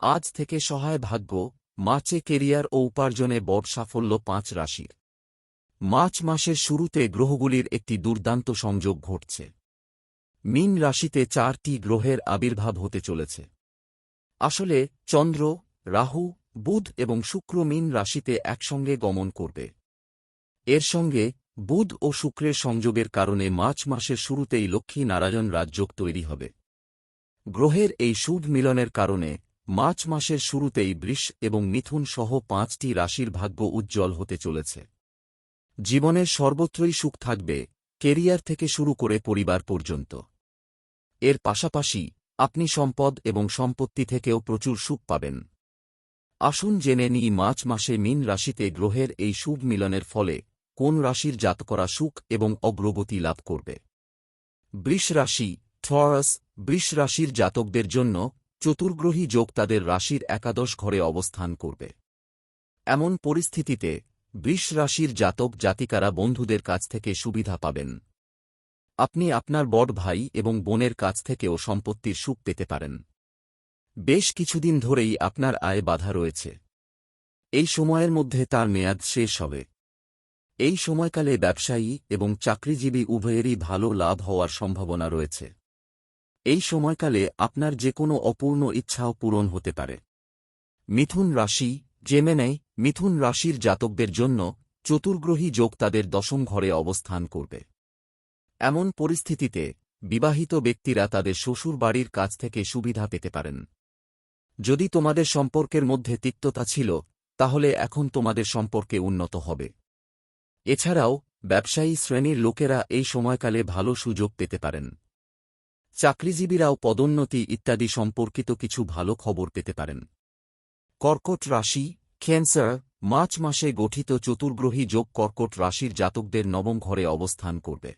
আজ থেকে সহায় ভাগ্য মার্চে কেরিয়ার ও উপার্জনে বড় সাফল্য পাঁচ রাশির। মার্চ মাসের শুরুতে গ্রহগুলির একটি দুর্দান্ত সংযোগ ঘটছে। মিন রাশিতে চারটি গ্রহের আবির্ভাব হতে চলেছে। আসলে চন্দ্র, রাহু, বুধ এবং শুক্র মিন রাশিতে একসঙ্গে গমন করবে। এর সঙ্গে বুধ ও শুক্রের সংযোগের কারণে মার্চ মাসের শুরুতেই লক্ষ্মী নারায়ণ রাজযোগ তৈরি হবে। গ্রহের এই শুভ মিলনের কারণে মার্চ মাসের শুরুতেই বৃষ এবং মিথুন সহ পাঁচটি রাশির ভাগ্য উজ্জ্বল হতে চলেছে। জীবনের সর্বত্রই সুখ থাকবে, কেরিয়ার থেকে শুরু করে পরিবার পর্যন্ত। এর পাশাপাশি আপনি সম্পদ এবং সম্পত্তি থেকেও প্রচুর সুখ পাবেন। আসুন জেনে নিই মার্চ মাসে মিন রাশিতে গ্রহের এই শুভ মিলনের ফলে কোন রাশির জাত করা সুখ এবং অগ্রগতি লাভ করবে। বৃষ রাশি থরাস বৃষ রাশির জাতকদের জন্য চতুর্গ্রহী যোগ তাদের রাশির একাদশ ঘরে অবস্থান করবে। এমন পরিস্থিতিতে বৃষ রাশির জাতক জাতিকারা বন্ধুদের কাছ থেকে সুবিধা পাবেন। আপনি আপনার বড় ভাই এবং বোনের কাছ থেকেও সম্পত্তির সুখ পেতে পারেন। বেশ কিছুদিন ধরেই আপনার আয় বাধা রয়েছে। এই সময়ের মধ্যে তার মেয়াদ শেষ হবে। এই সময়কালে ব্যবসায়ী এবং চাকরিজীবী উভয়েরই ভালো লাভ হওয়ার সম্ভাবনা রয়েছে। এই সময়কালে আপনার যে কোনো অপূর্ণ ইচ্ছাও পূরণ হতে পারে। মিথুন রাশি জেমেনে মিথুন রাশির জাতকদের জন্য চতুর্গ্রহী যোগ তাদের দশম ঘরে অবস্থান করবে। এমন পরিস্থিতিতে বিবাহিত ব্যক্তিরা তাদের শ্বশুর বাড়ির কাছ থেকে সুবিধা পেতে পারেন। যদি তোমাদের সম্পর্কের মধ্যে তিক্ততা ছিল, তাহলে এখন তোমাদের সম্পর্কে উন্নত হবে। এছাড়াও, ব্যবসায়ী শ্রেণির লোকেরা এই সময়কালে ভালো সুযোগ পেতে পারেন। চাকরিজীবীরাও পদোন্নতি ইত্যাদি সম্পর্কিত কিছু ভালো খবর পেতে পারেন। কর্কট রাশি, ক্যান্সার, মার্চ মাসে গঠিত চতুর্গ্রহী যোগ কর্কট রাশির জাতকদের নবম ঘরে অবস্থান করবে।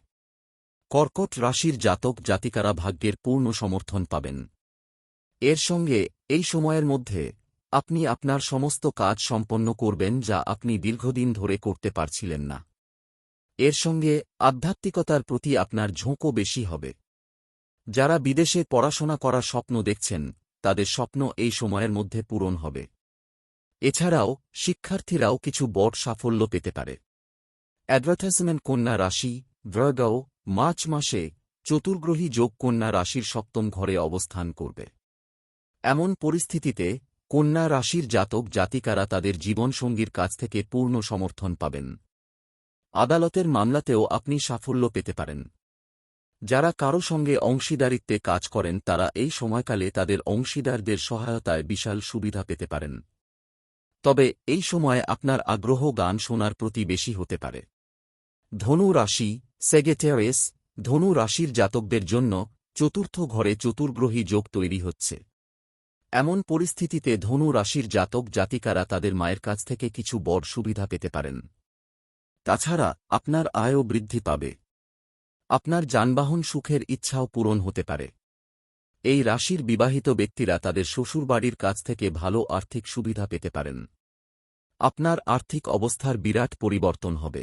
কর্কট রাশির জাতক জাতিকারা ভাগ্যের পূর্ণ সমর্থন পাবেন। এর সঙ্গে, এই সময়ের মধ্যে, আপনি আপনার সমস্ত কাজ সম্পন্ন করবেন যা আপনি দীর্ঘদিন ধরে করতে পারছিলেন না। এর সঙ্গে, আধ্যাত্মিকতার প্রতি আপনার ঝোঁকও বেশি হবে। যারা বিদেশে পড়াশোনা করার স্বপ্ন দেখছেন, তাদের স্বপ্ন এই সময়ের মধ্যে পূরণ হবে। এছাড়াও, শিক্ষার্থীরাও কিছু বড় সাফল্য পেতে পারে। অ্যাডভার্টাইজমেন্ট কন্যা রাশি, ভ্রগাও, মার্চ মাসে চতুর্গ্রহী যোগ কন্যা রাশির সপ্তম ঘরে অবস্থান করবে। এমন পরিস্থিতিতে, কন্যা রাশির জাতক জাতিকারা তাদের জীবনসঙ্গীর কাছ থেকে পূর্ণ সমর্থন পাবেন। আদালতের মামলাতেও আপনি সাফল্য পেতে পারেন। যারা কারও সঙ্গে অংশীদারিত্বে কাজ করেন, তারা এই সময়কালে তাদের অংশীদারদের সহায়তায় বিশাল সুবিধা পেতে পারেন। তবে এই সময় আপনার আগ্রহ গান শোনার প্রতি বেশি হতে পারে। ধনু রাশি সেগেটেরিস ধনু রাশির জাতকদের জন্য চতুর্থ ঘরে চতুর্গ্রহী যোগ তৈরি হচ্ছে। এমন পরিস্থিতিতে ধনু রাশির জাতক জাতিকারা তাদের মায়ের কাছ থেকে কিছু বড় সুবিধা পেতে পারেন। তাছাড়া আপনার আয়ও বৃদ্ধি পাবে। আপনার যানবাহন সুখের ইচ্ছাও পূরণ হতে পারে। এই রাশির বিবাহিত ব্যক্তিরা তাদের শ্বশুরবাড়ির কাছ থেকে ভালো আর্থিক সুবিধা পেতে পারেন। আপনার আর্থিক অবস্থার বিরাট পরিবর্তন হবে।